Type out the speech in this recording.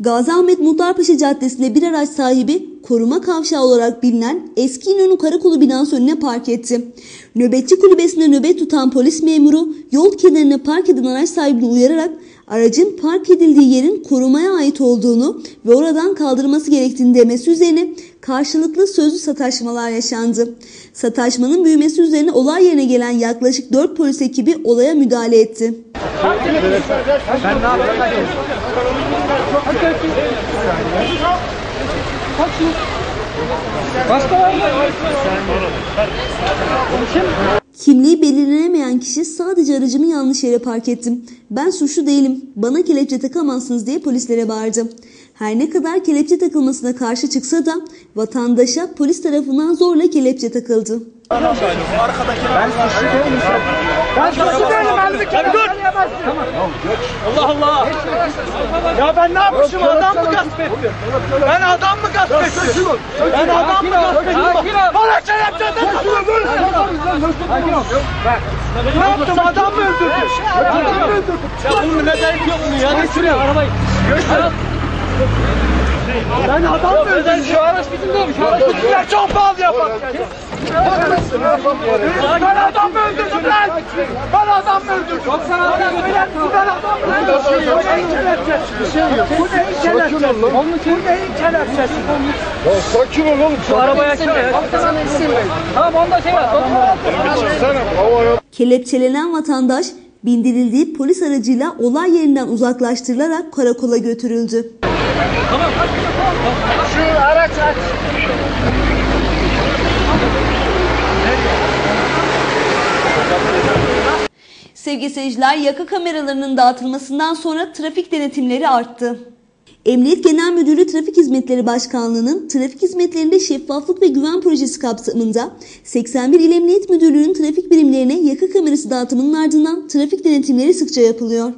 Gazi Ahmet Muhtarpaşa Caddesi'nde bir araç sahibi koruma kavşağı olarak bilinen eski İnönü Karakolu binası önüne park etti. Nöbetçi kulübesinde nöbet tutan polis memuru yol kenarına park eden araç sahibini uyararak aracın park edildiği yerin korumaya ait olduğunu ve oradan kaldırması gerektiğini demesi üzerine karşılıklı sözlü sataşmalar yaşandı. Sataşmanın büyümesi üzerine olay yerine gelen yaklaşık 4 polis ekibi olaya müdahale etti. Ben ne yapayım? Başka var mı? Kimliği belirlenemeyen kişi sadece aracımı yanlış yere park ettim. Ben suçlu değilim. Bana kelepçe takamazsınız diye polislere bağırdı. Her ne kadar kelepçe takılmasına karşı çıksa da vatandaşa polis tarafından zorla kelepçe takıldı. Ben suçlu değilim. Ben suçlu değilim. Elimi. Tamam. Allah Allah. Ya ben ne yapmışım? Adam mı gasp ettim? Ben adam mı gasp ettim? Ben adam mı gasp ettim? Bana kelepçe. Sakin ol. Ne yaptım? Adam mı öldürdüm? Adam mı öldürdüm? Ya bunun nedeni yok mu ya? Ne sürüyor arabayı? Ben adam mı öldürdüm? Şu araç bizim değil mi? Şu araç bizim. Ya çok pahalı yapar. Ben adam mı öldürdüm lan? Ben adam mı öldürdüm? Çok sana adam öldürdüm. Ben adam mı öldürdüm? Bu neyin kelepçesi? Bu neyin kelepçesi? Bu neyin kelepçesi? Ya sakin ol oğlum. Şu arabaya kim ya? Tamam onda şey var. Sen Kelepçelenen vatandaş bindirildiği polis aracıyla olay yerinden uzaklaştırılarak karakola götürüldü. Şu araç aç. Sevgili seyirciler yaka kameralarının dağıtılmasından sonra trafik denetimleri arttı. Emniyet Genel Müdürlüğü Trafik Hizmetleri Başkanlığı'nın trafik hizmetlerinde şeffaflık ve güven projesi kapsamında 81 İl Emniyet Müdürlüğü'nün trafik birimlerine yaka kamerası dağıtımının ardından trafik denetimleri sıkça yapılıyor.